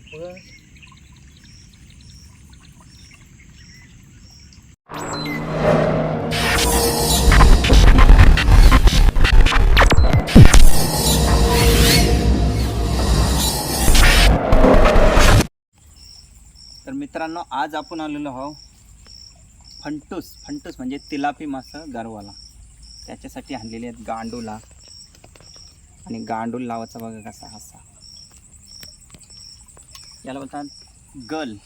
झोप तर मित्रांनो आज आपण आलेलो आहो फंटूस. फंटूस म्हणजे तिलापी मासा गरवाला. त्याच्यासाठी आणलेले आहेत गांडूला. आणि गांडूल लावायचा बघा कसा असा. याला बोलतात गल.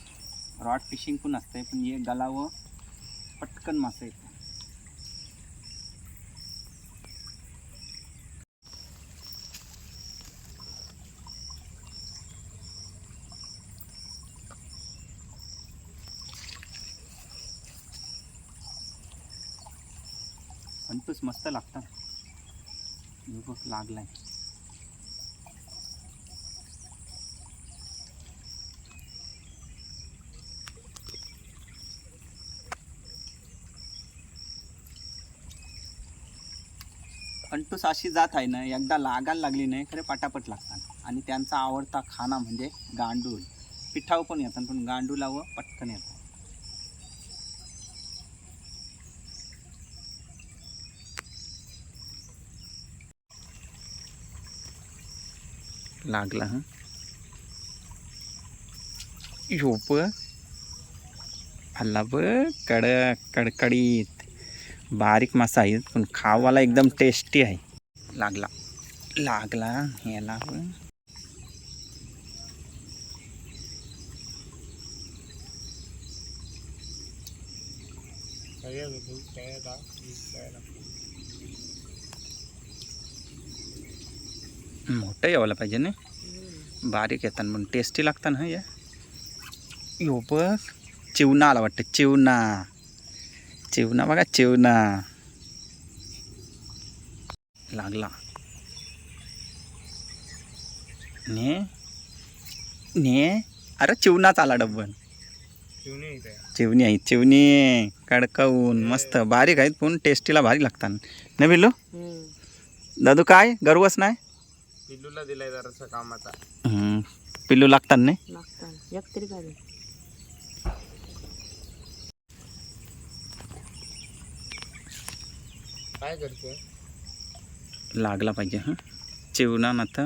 रॉड फिशिंग पण असते पण हे गलावं पटकन मासे येतं फंटूस मस्त लागतात लागलाय. अंटूस अशी जात आहे ना एकदा लागायला लागली नाही खरे पटापट लागतात. आणि त्यांचा आवडता खाना म्हणजे गांडूळ. पिठाव पण येतात पण गांडूलावं पटकन येतात. लागला हा? झोप हल्ला ब कडक कडकडीत. बारीक मासा आहे पण खावाला एकदम टेस्टी आहे. लागला. लागला. ह्याला मोठं यावायला पाहिजे ना? बारीक येतात पण टेस्टी लागतात ना या? यो बघ. चिवणा आला वाटतं चिवणा चिवणा बघा चिवणा लागला. ने? ने? अरे चिवणाच आला डब्बन चिवणी आहे चिवणी कडकावून मस्त. बारीक आहेत पण टेस्टीला भारी लागतात. नाही बिल्लू? दादू काय? गर्वच नाही? पिल्लूला दिलाय जरासा कामाचा. पिल्लू लागतात नाही लागतात एक तरी पाहिजे काय लागला पाहिजे हां? चिवणा नाथ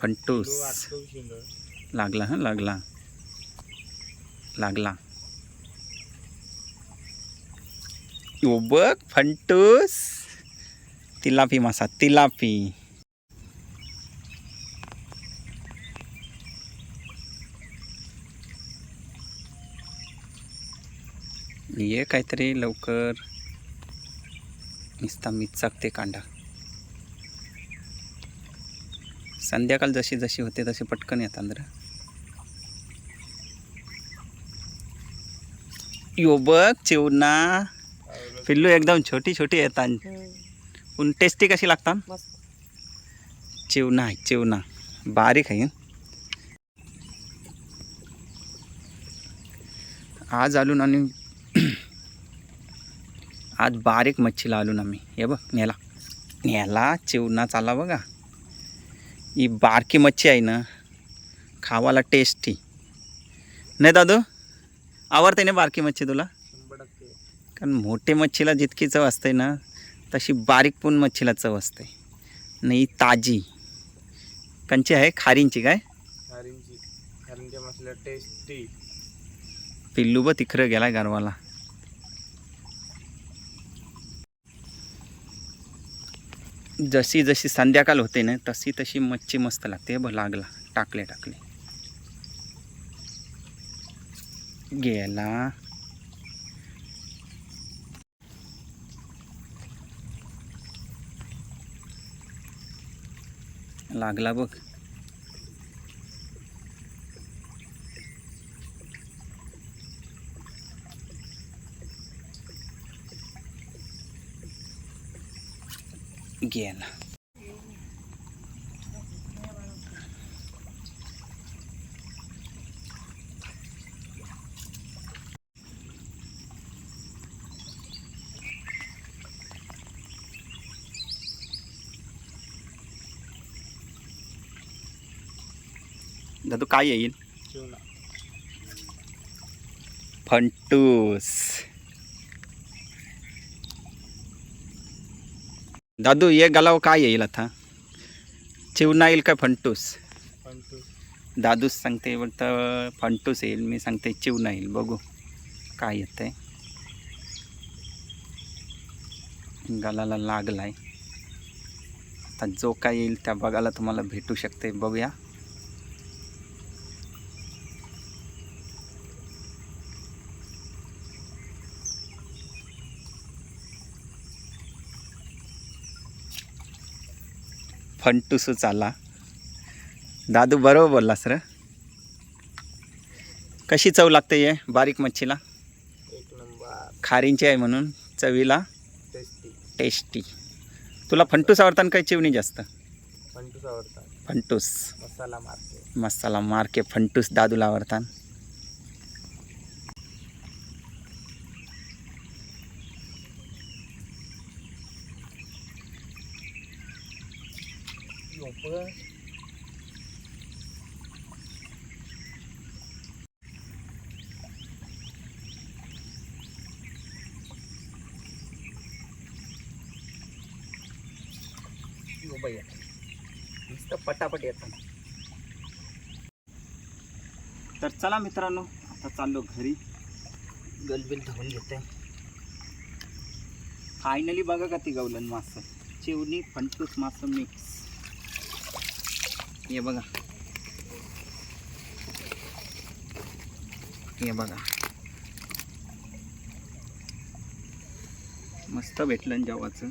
फंटूस. लागला हां? लागला. लागला. ओ बघ फंटूस. तिलापी मासा तिलापी. ये काहीतरी लवकर. नुसता मिचकते कांदा. संध्याकाळ जशी जशी होते तशी पटकन येतात यो बघ चिवणा पिल्लू एकदम छोटी छोटी येतात पण टेस्टी कशी लागतात? आहे चिवणा बारीक आहे. आज आलून आणि आज बारीक मच्छीला आलून आम्ही. हे बघ नेला. नेला चिवणा चालला बघा. ही बारकी मच्छी आहे ना खावाला टेस्टी नाही दादू आवडते ना बारकी मच्छी तुला? कारण मोठे मच्छीला जितकी चव असते ना तशी बारीक पण मच्छीला चव असते. नाही ताजी. कंची आहे? खारींची काय? खारींची. खारींच्या मसाल्या टेस्टी पिल्लू ब तिखरं गेला गारवाला. जशी जशी संध्याकाळ होते ना तशी तशी मच्छी मस्त लागते ब लागला टाकले टाकले. गेला. लागला बघ. गेला दादू काय येईल चिवणा फंटूस दादू ये गालाव काय येईल आता चिवणा येईल काय फंटूस दादूच सांगते तर फंटूस येईल मी सांगते चिवणा येईल बघू काय येतंय गालाला लागलाय आता जो काय येईल त्या बघायला तुम्हाला भेटू शकते बघूया फंटूसच आला दादू बरोबर बोललास र. कशी चव लागते ये बारीक मच्छीला? खारींची आहे म्हणून चवीला टेस्टी. टेस्टी. तुला फंटूस आवडतात काय चिवणी जास्त? तूच आवडतात. फंटूस. मसाला मारते. मसाला मारके फंटूस दादूला आवडतात नुसतं पटापट येतं. तर चला मित्रांनो आता चाललो घरी. गलबिल धुवून घेते फायनली बघा का ती गवलन मासं. चिवणी फंटूस मासं मिक्स हे बघा. हे बघा. मस्त भेटलं जेवाचं.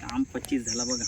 काम पच्चीस झाला बघा.